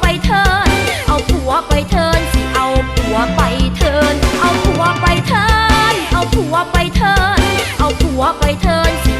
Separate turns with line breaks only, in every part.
ไปเทิน เอาผัวไปเทินสิเอาผัวไปเทิน เอาผัวไปเทิน เอาผัวไปเทิน เอาผัวไปเทินสิ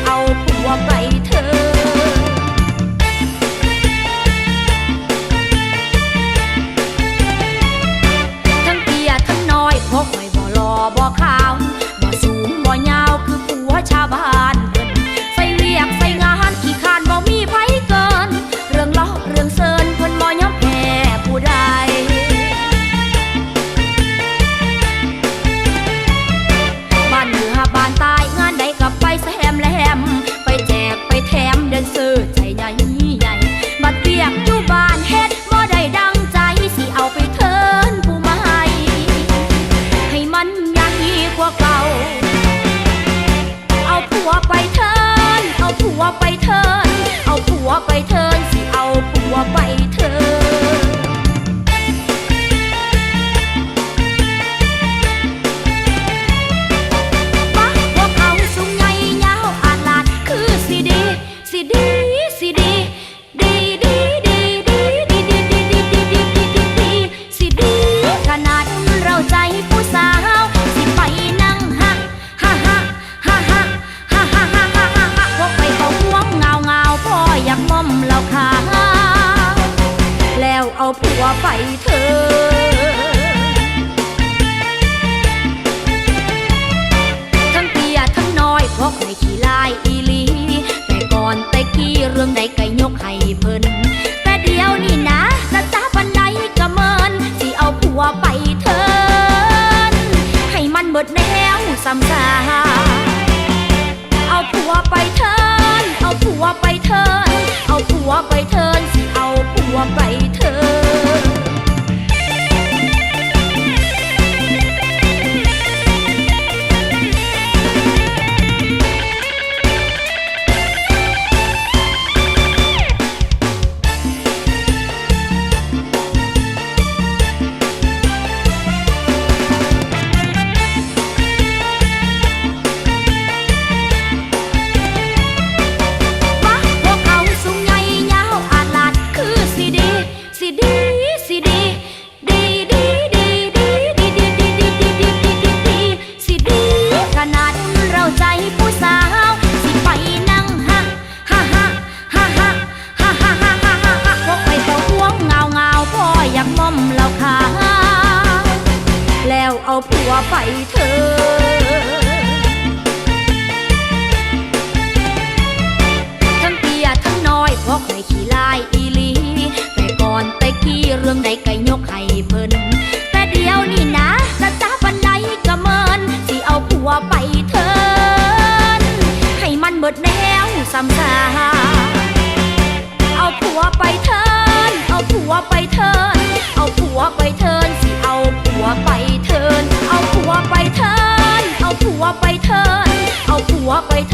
ไปเทิสิเอาผัวไปเทินบัเขาสูงใหญ่ยาวอาลาดคือสิดีสิดี ไปเธพราะใครขี้ลายอีลี แต่ก่อนแต่กี้เรื่องใดก็ยกให้เพิ่น แต่เดี๋ยวนี้นะกาจ้าปันใดกะเมินที่เอาผัวไปเถินให้มันเบิดแนวซ้ำซาเอาผัวไปเถินเอาผัวไปเถินเอาผัวไปเถินสิเอาผัวไปเถิน เอาผัวไปเธอทั้งเตียทั้งน้อยเพราะเคยขี้ลายอีลี แต่ก่อนแต่กี้เรื่องใดก็ 回